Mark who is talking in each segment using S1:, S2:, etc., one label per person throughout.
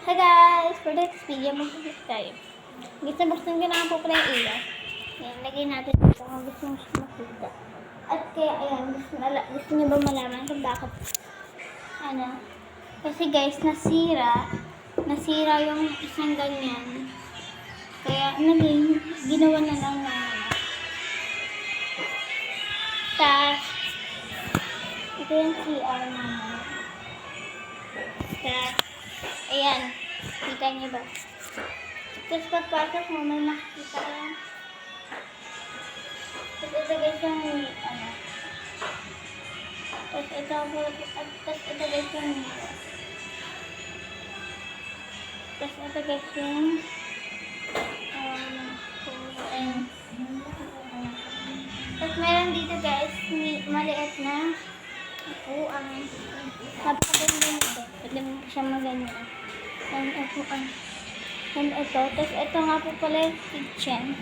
S1: Hi guys! For this video, mag-click tayo. Gusto buksan ko na po pala yung ilaw. Yan, lagay natin ito kung gusto mo siya makita. At kaya, ayan, gusto, gusto niyo ba malaman kung bakit? Ano? Kasi guys, nasira. Nasira yung isang ganyan. Kaya, naging, ginawa na lang na. Tapos, ito yung CR naman. Tapos, ayan. Kita niyo ba? Tapos pagpasok mo, may makikita ka lang. Tapos ito guys yung, ano. Tapos ito, tapos ito guys yung, tapos ito guys yung, um, and, tapos meron dito guys, maliit na, ang napakaganda nito. Siya maganyan. And ito, ang and ito. Tapos ito nga po pala yung kitchen.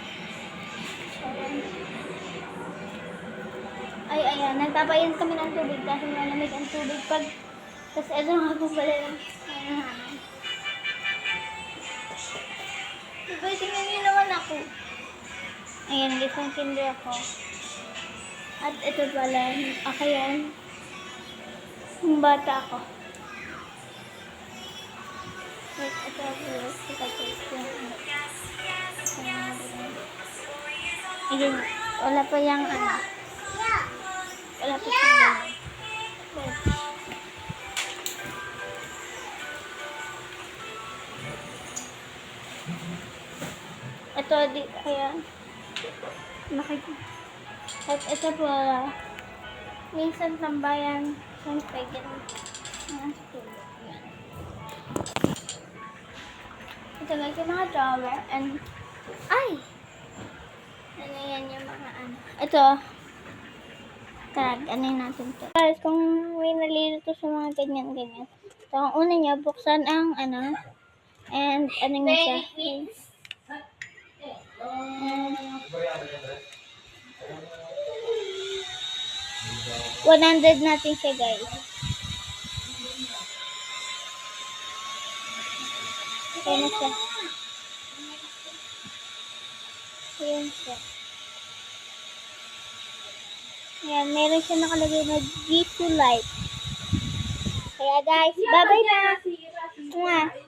S1: Ay, ayan. Nagpapayan kami ng tubig dahil malamig ang tubig pag tapos ito nga po pala yung namin. Diba, tingnan niyo naman ako. Ayan, gising kindi ako. At ito pala, ako yan. Yung bata ako. Ayun. Wala pa yung ano. Wala pa Wait. Ito, di, kaya, makikita. At ito po, minsan tambayan, siyempre, Guys, yung mga drawer, and, ay! Ano yan yung mga ano. Ito, tag, ano natin to. Guys, kung may nalilito sa mga ganyan-ganyan. So, ang una niya, buksan ang ano, and ano niya siya. And, 100 natin siya guys. Okay na siya. Ayan siya. Ayan, meron siya nakalagay na G2 Light. Kaya guys, bye-bye na! Mwah!